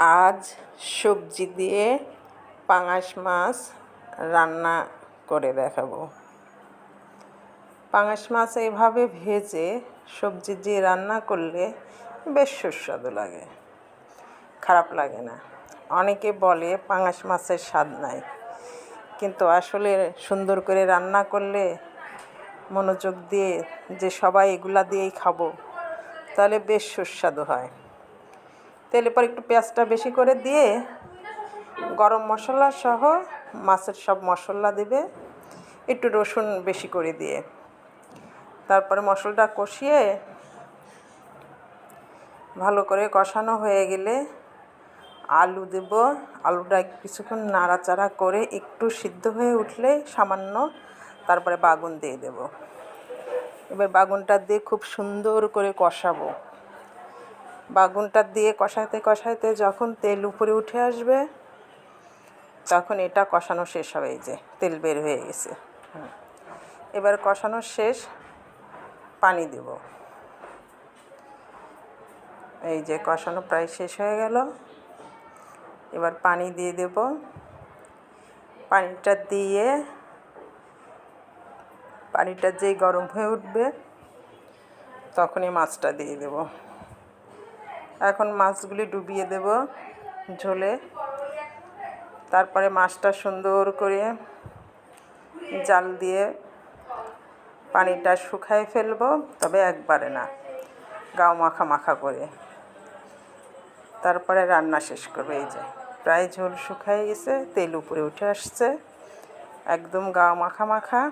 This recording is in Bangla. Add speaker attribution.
Speaker 1: আজ সবজি দিয়ে পাঙাশ মাছ রান্না করে দেখাবো। পাঙাশ মাছ এভাবে ভেজে সবজি দিয়ে রান্না করলে বেশ সুস্বাদু লাগে, খারাপ লাগে না। অনেকে বলে পাঙাশ মাছের স্বাদ নাই, কিন্তু আসলে সুন্দর করে রান্না করলে মনোযোগ দিয়ে যে সবাই এগুলা দিয়েই খাব, তাহলে বেশ সুস্বাদু হয়। তেলে পর একটু পেঁয়াজটা বেশি করে দিয়ে গরম মশলা সহ মাছের সব মশলা দেবে, একটু রসুন বেশি করে দিয়ে। তারপরে মশলাটা কষিয়ে ভালো করে কষানো হয়ে গেলে আলু দেব। আলুটা কিছুক্ষণ নাড়াচাড়া করে একটু সিদ্ধ হয়ে উঠলে সামান্য তারপরে বাগুন দিয়ে দেব। এবার বাগুনটা দিয়ে খুব সুন্দর করে কষাবো। বাগুনটা দিয়ে কষাইতে কষাইতে যখন তেল উপরে উঠে আসবে, তখন এটা কষানো শেষ হবে, এই যে তেল বের হয়ে গেছে। এবার কষানো শেষ, পানি দেব। এই যে কষানো প্রায় শেষ হয়ে গেল। এবার পানি দিয়ে দেব। পানিটা দিয়ে, পানিটা যেই গরম হয়ে উঠবে, তখনই মাছটা দিয়ে দেবো। এখন মাছগুলি ডুবিয়ে দেব ঝোলে। তারপরে মাছটা সুন্দর করে জাল দিয়ে পানিটা শুকায় ফেলব, তবে একবারে না, গাও মাখা মাখা করে। তারপরে রান্না শেষ করবে, এই যে প্রায় ঝোল শুকায় গেছে, তেল উপরে উঠে আসছে, একদম গাও মাখা মাখা।